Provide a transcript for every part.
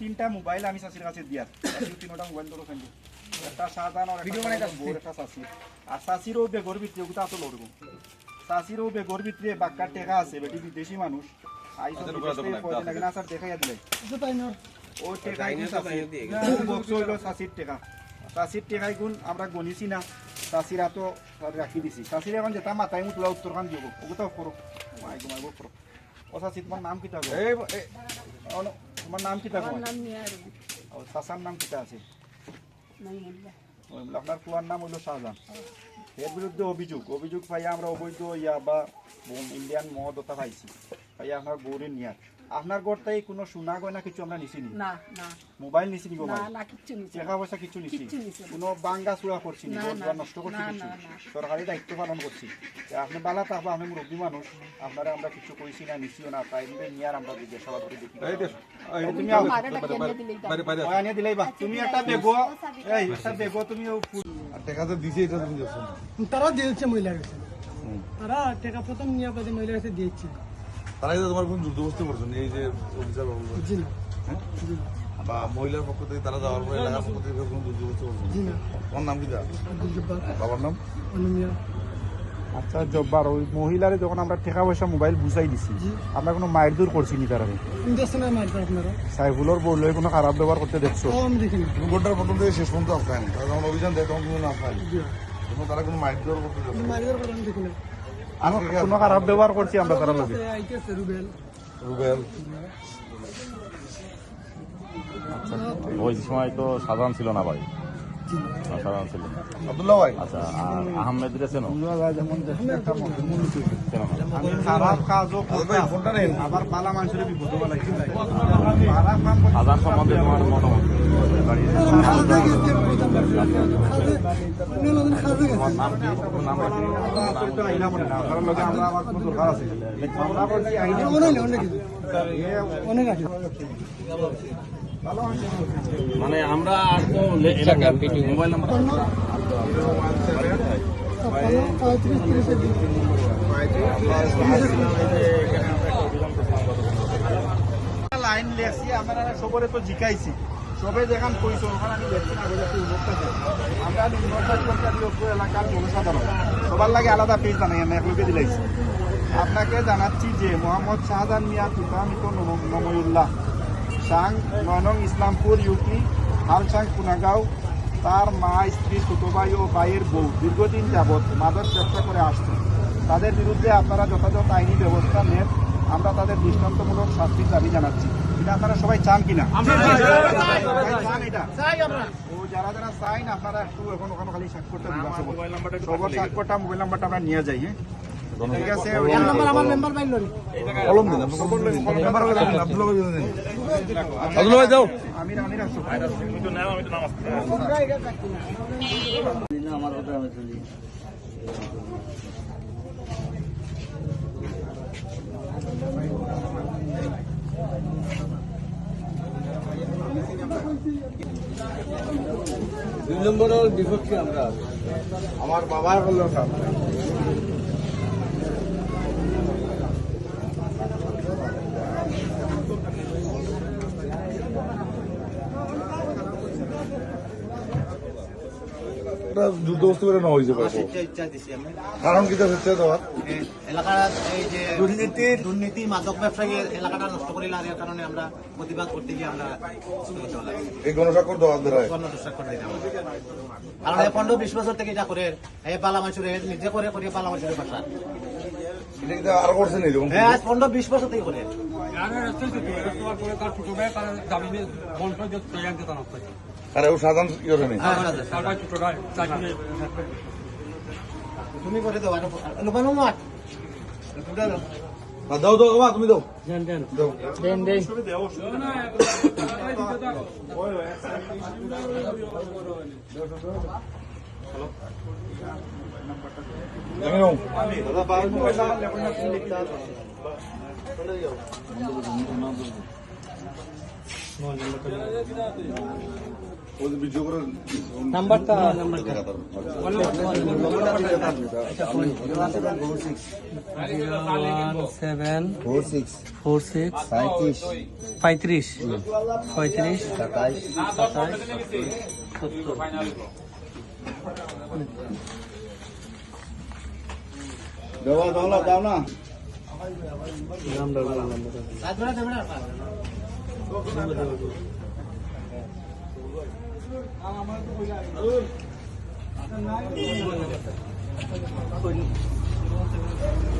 তিনটা মোবাইল আমি শাসির কাছে দিয়া। তিনটা মোবাইল ধরো খান্দি একটা সাধারণ একটা শাসি আর শাসির বেগর ভিতরে ওটা আতো লড়বো। শাসির বেগর ভিতরে বাক্কার টেকা আছে বেটি বিদেশি মানুষ। স্যার দেখাইয়া দিলে। ও টেকাই শাসির টেকা। শাসির টেকাই গুণ আমরা গণিছি না। শাসির হাতো রাখি দিছি। শাসির এখন যেটা মাথায় মুতলা উত্তর খান দিব ওগুলো করো মাই ঘুমাইব করো ও শাসি তোমার নাম কিতা গো তোমার নাম কিতা গো নাম নিয়ে ও শাসার নাম কিতা আছে আপনার পুয়ার নাম হইল শাহজাহান এর বিরুদ্ধে অভিযোগ। অভিযোগ পাইয়া আমরা অবৈধ ইয়া বা বোম- ইন্ডিয়ান মদতা পাইছি। পাইয়া আপনার গৌরী নিয়ার আপনার গড়টাই কোনো সোনা গয়না কিছু আমরা নিছি নি না। না মোবাইল নিছি নি গো না কিচ্ছু নিছে টাকা পয়সা কিছু নিছি। কোনো বাঙ্গা চূড়া করছি নি ঘর নষ্ট করছি কিছু। সরকারি দায়িত্ব পালন করছি। আপনি বালা থাকব আপনি মুরব্বী মানুষ আপনারা আমরা কিছু কইছি না নিছিও না তাই নিয়ে নিয়ার আমরা জিজ্ঞাসাবাদ করে দেখি। তুমি এনে দিলেই বা। তুমি একটা বেগো এই একটা বেগো তুমি আর টাকা তো দিছে এটা তুমি তারা দিয়েছে মহিলার কাছে তারা টাকা প্রথম নিয়ে বাদে মহিলার কাছে দিয়েছে। তারাই তো তোমার কোন যুদ্ধবস্তি করছেন এই যে অফিসার বাবু বা মহিলার পক্ষ থেকে তারা যাওয়ার পরে এলাকার পক্ষ থেকে কোন যুদ্ধবস্তি করছেন জি তোমার নাম কি দা বাবার নাম? আচ্ছা জব্বার ওই মহিলারে যখন আমরা টাকা পয়সা মোবাইল বুঝাই দিছি আমরা কোনো মায়ের দূর করছি নি তারা সাইফুলের বললে কোনো খারাপ ব্যবহার করতে দেখছ? দেখিনি প্রথম থেকে শেষ পর্যন্ত তারা যখন অভিযান দেয় তখন তুমি না তারা কোনো মাইক দেওয়ার করতে আমি কোনো খারাপ ব্যবহার করছি আমরা তারা রুবেল। ওই সময় তো সাধারণ ছিল না ভাই। জি না না, সাধারণ ছিল। আব্দুল্লাহ ভাই। আচ্ছা আহমেদ রেছেন যেমন দেশে একটা মন্ত্রী কেন না? আমি খারাপ কাজও আচ্ছা ভাই করতাম ফোনটা নেন আবার বালা মানুষের বিপদ হওয়া লাগছে খারাপ কাম করতে সাধারণ সম্বন্ধে তোমার মতামত? খাজা গেছে প্রথম আপনি লোক খাজা গেছে। নাম কি? তোমার নাম রাখি আমরা তো আইলাম না আপনার লগে আমরা আমার কোনো দরকার আছে আমরা করছি আইলে অনেক অনেক কিছু অনেক আছে মানে আমরা আর তো মোবাইল নাম্বার লাইন আমরা সবরে তো জিকাইছি। সবে যেখান কইছো ওখানে আমি দেখছি না আমরা এলাকার জনসাধারণ। সবার লাগে আলাদা পেজ বানাই আমি দিলাইছি। আপনাকে জানাচ্ছি যে মোহাম্মদ শাহজাহান মিয়া তুতামিত নময়ুল্লাহ। সাং নয়নং ইসলামপুর ইউপি হালসাং কুনাগাঁও তার মা স্ত্রী ছোট ভাই ও ভাইয়ের বউ দীর্ঘদিন যাবৎ মাদক ব্যবসা করে আসছে। তাদের বিরুদ্ধে আপনারা যথাযথ আইনি ব্যবস্থা নেন। আমরা তাদের দৃষ্টান্তমূলক শাস্তির দাবি জানাচ্ছি। এটা আপনারা সবাই চান কিনা? সবাই চান এটা ও যারা যারা চাইন আপনারা একটু এখন ওখানে খালি স্বাক্ষরটা। সবার স্বাক্ষরটা মোবাইল নাম্বারটা আমরা নিয়ে যাই হ্যাঁ? আমার দাও আমি আমির দুই নম্বরের বিপক্ষে আমরা আমার বাবা হলো যুদ্ধবস্তি করে নেওয়া হয়েছে কারণ কি হচ্ছে তোমার এই এলাকার এই যে দুর্নীতি দুর্নীতি মাদক ব্যবসায়ী এলাকাটা নষ্ট করিলে আর এর কারণে আমরা প্রতিবাদ করতে গিয়ে আমরা এই গণস্বাক্ষর দেওয়ার দ্বারা গণ দিলাম কারণ এই পনেরো বিশ বছর থেকে এটা করে এই পালা মাসুরে নিজে করে করে পালা মাসুরে বাসা এটা করছেন এরকম? হ্যাঁ আজ পনেরো বিশ বছর থেকে করে। আর ও সাধারণ করে নেই হ্যাঁ, তুমি করে দাও লুকানো মাঠ দাও দাও বাবা তুমি দাও। দাও। দেখে নাও। নাম্বারটা seven four six four six সাঁত্রিশ পঁয়ত্রিশ। পঁয়ত্রিশ সাতাইশ দেওয়া দাও না দাও না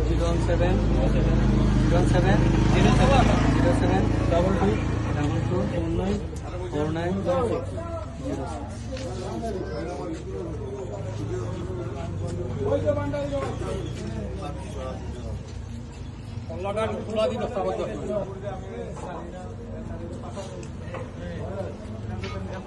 zero seven zero seven zero seven zero seven double two double two nine four nine zero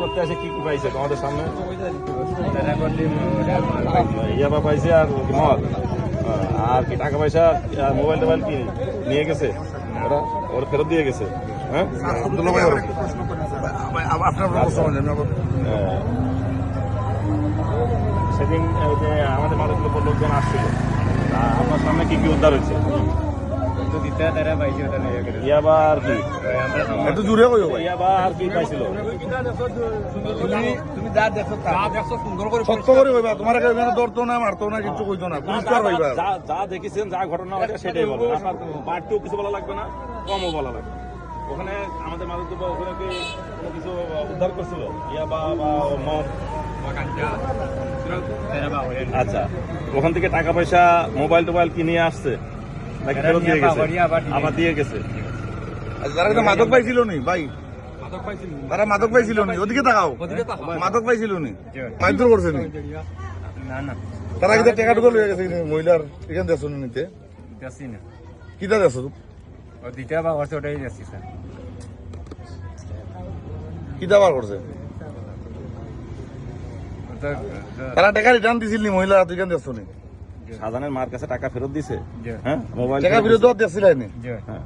করতে পাইছে? তোমাদের সামনে? পাইছে আর আর কি টাকা পয়সা মোবাইল টোবাইল কি নিয়ে গেছে? ওরা ওরা ফেরত দিয়ে গেছে। হ্যাঁ? আব্দুল্লাহ ভাই আপনার প্রশ্ন হ্যাঁ। সেদিন যে আমাদের দ্রব্য লোকজন আসছিল তা আপনার সামনে কি কি উদ্ধার হয়েছে? ইয়াবা আর কি? একটু জুড়ে কইও ভাই। ইয়াবা আর কি পাইছিল? সত্য করে কইবা তোমার এখানে ধরতো না মারতো না কিছু কইতো না পুলিশ তো আর কইবা। যা যা দেখেছেন যা ঘটনা হয়েছে সেটাই বলবেন আপনার বাড়তেও কিছু বলা লাগবে না কমও বলা লাগবে না। ওখানে আমাদের মাদক দ্রব্য ওখানে কি কোনো কিছু উদ্ধার করছিল। ইয়াবা বা মদ। আচ্ছা। ওখান থেকে টাকা পয়সা মোবাইল টোবাইল কি নিয়ে আসছে? নাকি ফেরত দিয়ে গেছে? আবার দিয়ে গেছে। আচ্ছা, তারা কিন্তু মাদক পাইছিল নি ভাই? তারা মাদক পাইছিল নি ওদিকে তাকাও। মাদক পাইছিল নি? মারধর করছে নি? তারা কিন্তু টাকা টুকু লয়ে গেছে মহিলার এখান দেশ নিতে কিটা দেশ করছে তারা টাকা রিটার্ন দিছিল নি মহিলা নি? সাজানের মার কাছে টাকা ফেরত দিছে? হ্যাঁ? মোবাইল টাকা ফেরত? হ্যাঁ।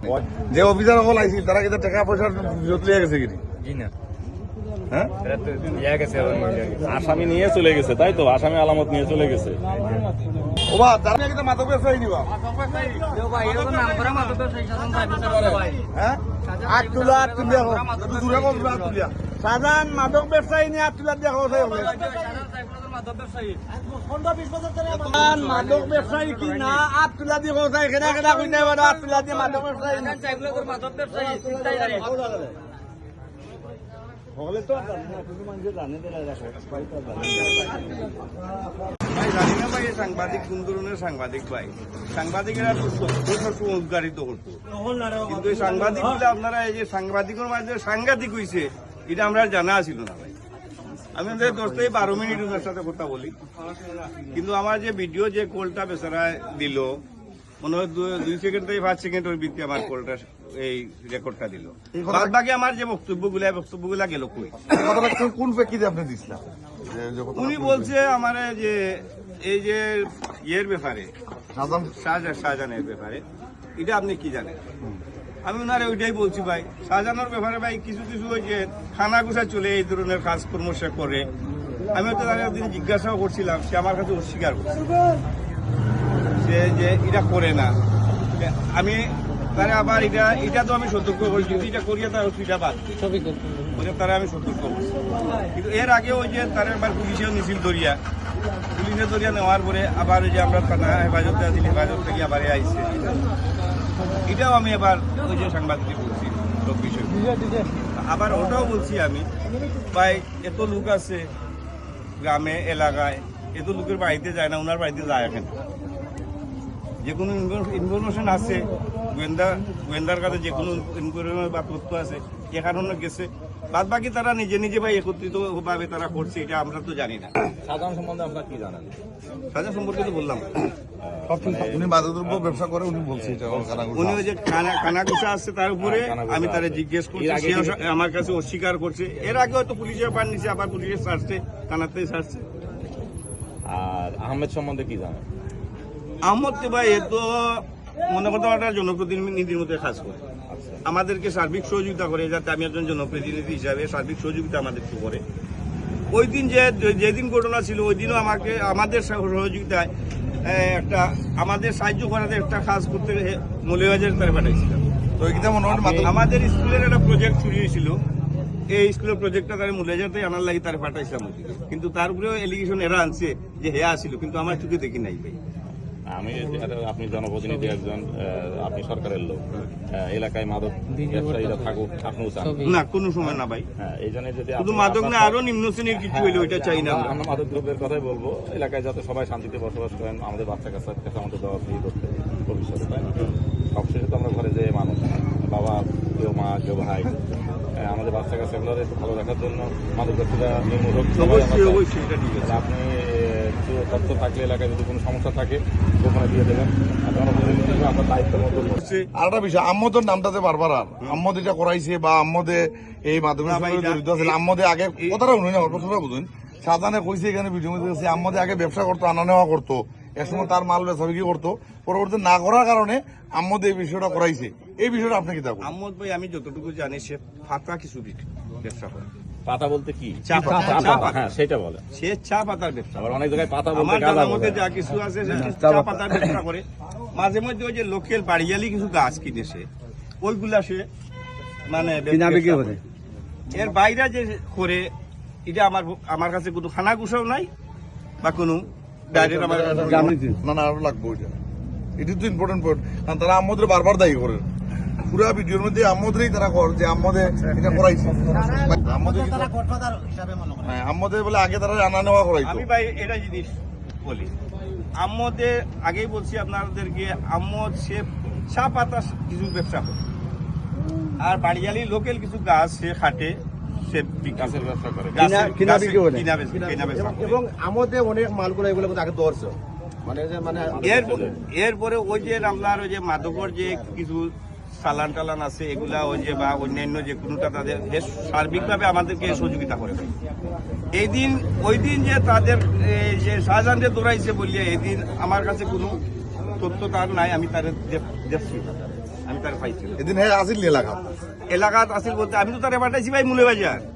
যে অফিসার সকল আইছিল তারা কিন্তু টাকা পয়সা বিরোধ লিয়ে গেছে কিনি হ্যাঁ? আসামি নিয়ে চলে গেছে তাই তো? আসামি আলামত নিয়ে চলে গেছে। ওবা তারা কিন্তু মাদক ব্যবসায়ী নিবা। আট তুলা আট তুলিয়া একটু দূরে করবে তুলিয়া। সাধারণ মাদক ব্যবসায়ী নিয়ে আট তুলা দিয়া কথা হবে মাদক ব্যবসায়ী কি না? আট তুলা দিয়ে কথা এখানে এখানে কইতে পারো আট তুলা দিয়ে মাদক ব্যবসায়ী হলে তো ভাই জানি না ভাই সাংবাদিক কোন ধরনের সাংবাদিক ভাই। সাংবাদিকেরা তো সত্য সত্য করতো কিন্তু এই সাংবাদিক আপনারা, এই যে সাংবাদিকের মাঝে সাংঘাতিক হইছে, এটা আমরা জানা ছিল না ভাই। আমি ওদের দশ থেকে বারো মিনিট ওনার সাথে কথা বলি। কিন্তু আমার যে ভিডিও, যে কলটা বেচারা দিল, মনে হয় দুই সেকেন্ড থেকে পাঁচ সেকেন্ডের ভিত্তি আমার কলটা এই রেকর্ডটা দিল। বাদ বাকি আমার যে বক্তব্যগুলা বক্তব্যগুলা গেল কই? কোন- প্রেক্ষিতে আপনি কথাটা উনি বলছে আমার যে এই যে ইয়ের ব্যাপারে শাহজাহান শাহজাহানের ব্যাপারে এটা আপনি কি জানেন? আমি ওনারে ওইটাই বলছি ভাই শাহজাহানের ব্যাপারে ভাই কিছু কিছু ওই যে খানা গুছা চলে এই ধরনের কাজকর্ম সে করে। আমি তো তাকে একদিন জিজ্ঞাসাও করছিলাম সে আমার কাছে অস্বীকার করছে। সে যে এটা করে না। আমি তারা আবার এটা এটা তো আমি সতর্ক করি যদি এটা করিয়া তার এটা বাদ। দিই। তারা আমি সতর্ক কিন্তু এর আগে ওই যে তারা একবার পুলিশেও মিছিল ধরিয়া পুলিশে ধরিয়া নেওয়ার পরে আবার ওই যে আমরা থানা হেফাজতে আছি হেফাজত থেকে আবার আইসে এটাও আমি এবার ওই যে সাংবাদিক বলছি চব্বিশে। আবার ওটাও বলছি আমি ভাই এত লোক আছে গ্রামে এলাকায় এত লোকের বাড়িতে যায় না ওনার বাড়িতে যায় এখন যে কোনো ইনফরমেশন আছে গোয়েন্দা গোয়েন্দার কাছে যে কোনো ইনফরমেশন বা তথ্য আছে এ কারণে গেছে। বাদ বাকি তারা নিজে নিজে বা একত্রিত ভাবে তারা করছে এটা আমরা তো জানি না। সাধারণ সম্বন্ধে আপনারা কি জানেন? সাজা সম্পর্কে তো বললাম। উনি মাদকদ্রব্য ব্যবসা করে উনি বলছে এটা ওর কানাঘুষা। উনি ওই যে কানা কানাগুসা আছে তার উপরে আমি তারে জিজ্ঞেস করছি আমার কাছে অস্বীকার করছে। এর আগে হয়তো পুলিশের পার নিছে আবার পুলিশের থানাতে আর আহমেদ সম্বন্ধে কি জানেন? আহমদ ভাই এ তো মনে করতে একটা জনপ্রতিনিধির মধ্যে কাজ করে। আমাদেরকে সার্বিক সহযোগিতা করে যাতে আমি একজন জনপ্রতিনিধি হিসাবে সার্বিক সহযোগিতা আমাদেরকে করে। ওই দিন যে যেদিন ঘটনা ছিল ওই দিনও আমাকে আমাদের সহযোগিতায় একটা আমাদের সাহায্য করাতে একটা কাজ করতে মৌলিবাজার তারা পাঠাইছিলাম। তো আমাদের স্কুলের একটা প্রজেক্ট শুরু হয়েছিল। এই স্কুলের প্রজেক্টটা তার মূল্যাজাতে আনার লাগে তার পাঠাইছিলাম কিন্তু তার উপরেও এলিগেশন এরা আনছে যে হে আসছিল কিন্তু আমার চোখে দেখি নাই ভাই। আমি আপনি জনপ্রতিনিধি একজন আপনি সরকারের লোক এলাকায় মাদক ব্যবসায়ীরা থাকুক আপনিও চান। না কোনো সময় না ভাই। হ্যাঁ এই জন্য যদি শুধু মাদক না আরও নিম্ন শ্রেণির কিছু হইলে ওইটা চাই না আমরা। মাদক দ্রব্যের কথাই বলব এলাকায় যাতে সবাই শান্তিতে বসবাস করেন আমাদের বাচ্চা কাচ্চার কাছে আমাদের দিয়ে করতে ভবিষ্যতে তাই না? সবশেষে তো আমরা ঘরে যে মানুষ বাবা কেউ মা কেউ ভাই আমাদের বাচ্চা কাচ্চা এগুলো ভালো রাখার জন্য মাদক ব্যবসাটা ঠিক আছে। তাহলে আপনি কিছু তথ্য থাকলে এলাকায় যদি কোনো সমস্যা থাকে ওখানে দিয়ে দেবেন। আর জনপ্রতিনিধি হিসেবে আপনার দায়িত্বের মতো আর একটা বিষয় আম্মদের নামটাতে বারবার আর। আম্মদ এটা করাইছে বা আম্মদে এই মাধ্যমের না ভাই, সঙ্গে এটা- জড়িত আছে আম্মদে আগে কথাটা শুনুন না কথাটা বুঝুন। সাজানে কইছে এখানে ভিডিও মধ্যে আম্মদে আগে ব্যবসা করতো আনা নেওয়া করতো। একসময় তার মাল বেচা বিক্রি করতো। পরবর্তী না করার কারণে আম্মদ এই বিষয়টা করাইছে। এই বিষয়টা আপনি কি থাকুন আহমদ ভাই আমি যতটুকু জানি সে ফাঁকা কিছু ব্যবসা করে। পাতা বলতে কি চা পাতা। হ্যাঁ সেটা বলে সে চা পাতার ব্যবসা আবার অনেক জায়গায় পাতা বলতে জানার মধ্যে বলে যা কিছু আছে চা পাতার ব্যবসা করে মাঝে মধ্যে ওই যে লোকেল বাড়িয়ালি কিছু গাছ কিনে সে ওইগুলা সে মানে এর বাইরে যে করে এটা আমার আমার কাছে কোনো খানা গুছাও নাই বা কোনো ডাইরেক্ট আমার কাছে না না আরও লাগবে ওইটা এটি তো ইম্পর্টেন্ট পয়েন্ট কারণ তারা আম্মদের বারবার দায়ী করে পুরা ভিডিওর মধ্যে আম্মদেরই তারা কর যে আম্মদে এটা করাইছে। মনে করে। হ্যাঁ আম্মদে বলে আগে তারা আনা নেওয়া করাইতো। আমি ভাই এটা জিনিস বলি আম্মদের আগেই বলছি আপনাদেরকে আম্মদ সে চা পাতা কিছু ব্যবসা করে। আর বাড়িয়ালি লোকাল কিছু গাছ সে খাটে সে। গাছের ব্যবসা করে। এবং আমাদের অনেক মালগুলো এগুলো আগে ধরছে। মানে যে মানে এর এরপরে ওই যে আপনার ওই যে মাদকর যে কিছু চালান টালান আছে এগুলা ওই যে বা অন্যান্য যে কোনোটা তাদের বেশ সার্বিকভাবে আমাদেরকে সহযোগিতা করে। এই দিন ওই দিন যে তাদের যে শাহজাহানকে দৌড়াইছে বলিয়ে এই দিন আমার কাছে কোনো তথ্য তার নাই আমি তার দেখছি আমি তার পাইছি এদিন হ্যাঁ আসিল এলাকা এলাকাত? আসিল বলতে আমি তো তারে পাঠাইছি ভাই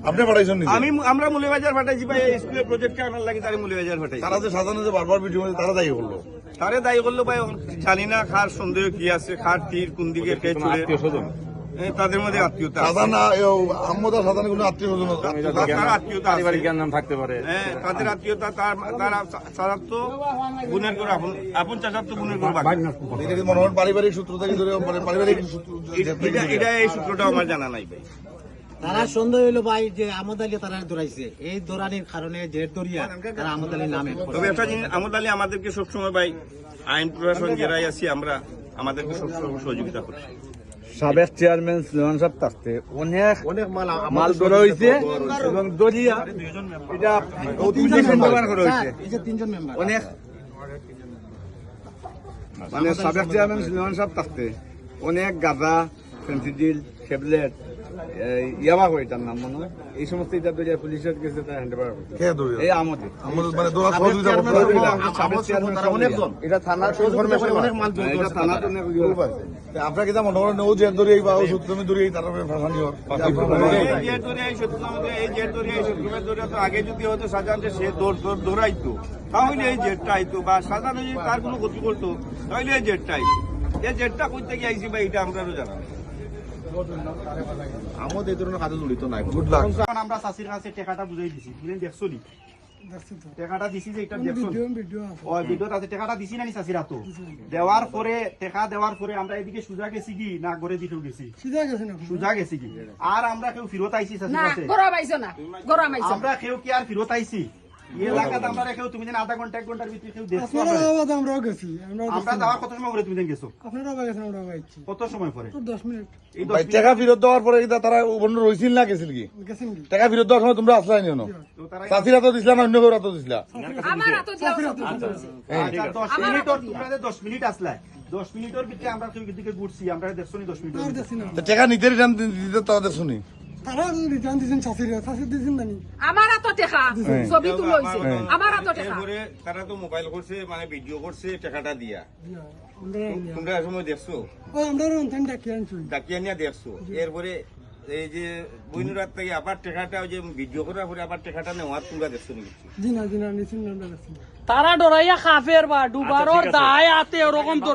আপনি পাঠাইছেন আমি আমরা মুলেবাজার পাঠাইছি ভাই এই স্কুলের প্রজেক্টে আনার লাগে তারে মুলেবাজার পাঠাইছি। তারা যে সাজানো যে বারবার ভিডিও তারা দায়ী করল। তারে দায়ী করল ভাই জানি না খার সন্দেহ কি আছে খার তীর কোন দিকে তাদের মধ্যে আত্মীয়তা হ্যাঁ তাদের তার গুণের করে আপন আপন চাষার তো গুণের করে বাকি। এটা কি পারিবারিক সূত্র থেকে মানে পারিবারিক এটা এই সূত্রটা আমার জানা নাই ভাই। তারা সন্দেহ হইল ভাই যে আমদ আলী তারা দৌড়াইছে। এই দৌড়ানির কারণে জেট দৌড়িয়া তারা আমদ আলীর নামে তবে একটা জিনিস আমদ আলী আমাদেরকে সবসময় ভাই আইন প্রশাসন জেরাই আছি আমরা আমাদেরকে সবসময় সহযোগিতা করছি। সাবেক চেয়ারম্যান সুলেমান সাহেব থাকতে অনেক অনেক মাল মাল ধরা হয়েছে এবং দরিয়া এটা ব্যবহার করা হয়েছে তিনজন মেম্বার অনেক মানে সাবেক চেয়ারম্যান সুলেমান সাহেব থাকতে অনেক গাঁজা ফেন্সিডিল ট্যাবলেট ইয়াবা করে তার নাম মনে হয়। এই সমস্ত এটা দরিয়া পুলিশের কাছে তার হ্যান্ড ওভার কে ধরে? এই আমাদের। আমাদের মানে দোলা সহযোগিতা করতে হবে। সাবেক এটা থানার ইনফরমেশন অনেক মাল এটা থানার জন্য তা আপনারা কি মনে করেন ও যে ধরে বা ও সূত্র আমি ধরে তার ভাষানি হর এই জেট ধরে এই এই জেট ধরে এই শত্রুমের তো আগে যদি হতো সে দৌড় দৌড় দৌড়াইতো তাহলে এই জেটটা আইতো। বা সাজান যদি তার কোনো ক্ষতি করতো তাহলে এই জেটটা আইতো। এই জেটটা করতে গিয়ে বা এটা আমরা জানা। আমদ এই ধরনের কাজে জড়িত নাই। গুড লাক আমরা চাষির কাছে টেকাটা বুঝাই দিছি। বুঝলেন দেখছ নি? টাকাটা দিছি যে এটা দেখছ ওই ভিডিওতে আছে। টাকাটা দিছি না নি চাচিরা তো? দেওয়ার পরে টাকা দেওয়ার পরে আমরা এদিকে সুজা গেছি কি? না ঘরে দিকেও গেছি। সুজা গেছি কি? আর আমরা কেউ ফিরত আইছি চাচির না গরম আইছো না গরম আইছো। আমরা কেউ কি আর ফিরত আইছি? এই এলাকাতে আমরা কেউ তুমি যেন আধা ঘণ্টা এক ঘণ্টার ভিতরে কেউ দেখছ আপনারা আওয়াজ আমরাও গেছি আমরা আমরা যাওয়ার কত সময় পরে তুমি যেন গেছো? আপনারাও গেছেন আমরাও গেছি। কত সময় পরে? তো দশ মিনিট। এই দশ ভাই মিনিট টাকা ফেরত দেওয়ার পরে তারা বন্ধু রইছিল না গেছিল কি? টাকা ফেরত দেওয়ার সময় তোমরা আসলাই নিও না তো তারা চাষিরা তো দিছিলা না অন্য কেউ তো দিছিলা। আমার হাতে দিও আচ্ছা, দশ মিনিট আসলে দশ মিনিটের ভিতরে আমরা দিকে ঘুরছি আমরা দেখছ দশ টাকা দিতে তাদের শুনি। তারা রিটার্ন দিয়েছেন চাষিরা চাষি আমার টেকা ছবি তুলো হইছে আমার হাতে টেকা এরপরে তারা তো মোবাইল করছে মানে ভিডিও করছে টাকাটা দিয়া। তোমরা সময় দেখছ? ও আমরা অন্তান আনছি। ডাকিয়া নিয়ে দেখছ। এরপরে এই যে বইনুরাত থেকে আবার টাকাটা ওই যে ভিডিও করার পরে আবার টাকাটা নেওয়ার তোমরা দেখছ নাকি? জি না জি না দেখছি। তারা ডরাইয়া খাফের বা ডুবারর দায় আতে ওরকম তো